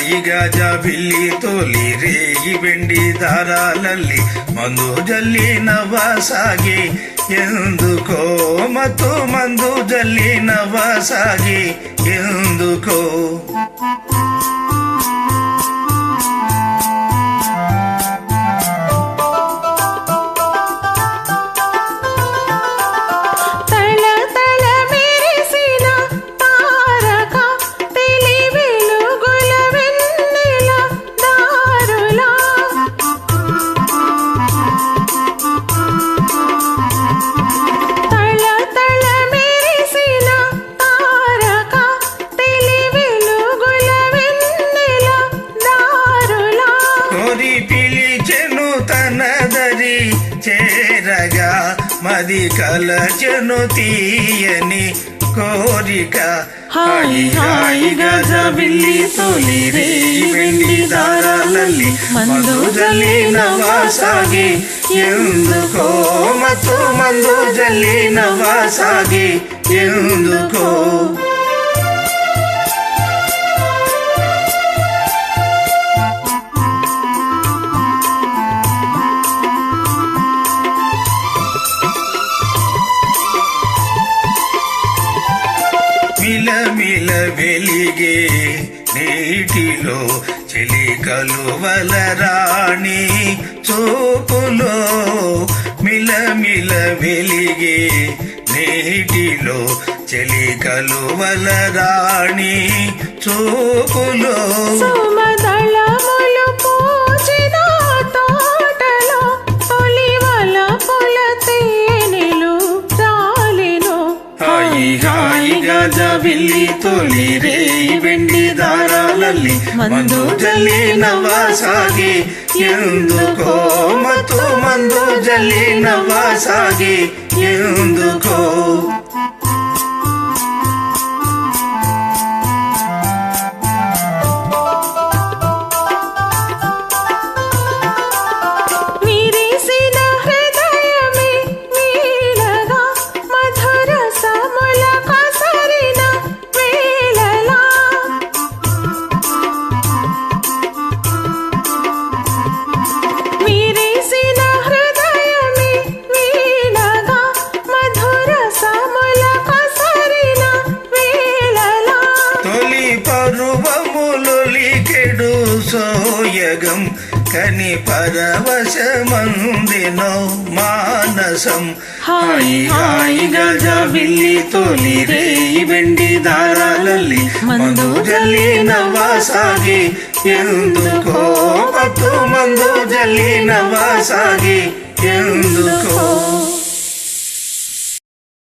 Gaza ಬಿಲ್ಲಿ ತೋಲಿ ರೇಗಿ ಬೆಂಡಿ ದಾರಾಲಲ್ಲಿ ಮಂದು ಜಲ್ಲಿ ನವ ಸಾಗಿ ಎಂದು ಕೋ ಮತ್ತು ಮಂದು ಜಲ್ಲಿ ನವ ಸಾಗಿ ಎಂದು ಕೋ మది కల కలచను తీయని కోరిక. హాయి హాయి గజ బిల్లి తొలి రే వెండి దారాలಲ್ಲಿ మందు ಜಲೀನವಾಸಾಗಿ ఎందుకో ಮತ್ತು ಮಂದು ಜಲೀನವಾಸಾಗಿ ఎందుకో నీల వెలిగే నీటిలో చెలి కలువల రాణి చూపులో మిలమిల వెలిగే నీటిలో చెలి కలువల రాణి చూపులో సహజవిల్లి తొలి రే వెండి దారాలల్లి మందు జల్లి నవాసాగి ఎందుకో ಮತ್ತು ಮಂದು ಜಲ್ಲಿ ನವಾಸಾಗಿ ಎಂದುಕೋ జగం కని పరవశమందినో మానసం. హాయి హాయి గజ బిల్లి తొలి రేయి వెండి దారాలಲ್ಲಿ మందు జల్లి ನವಾಸಾಗಿ ఎందుకో ಮತ್ತು ಮಂದು ಜಲ್ಲಿ ನವಾಸಾಗಿ ఎందుకో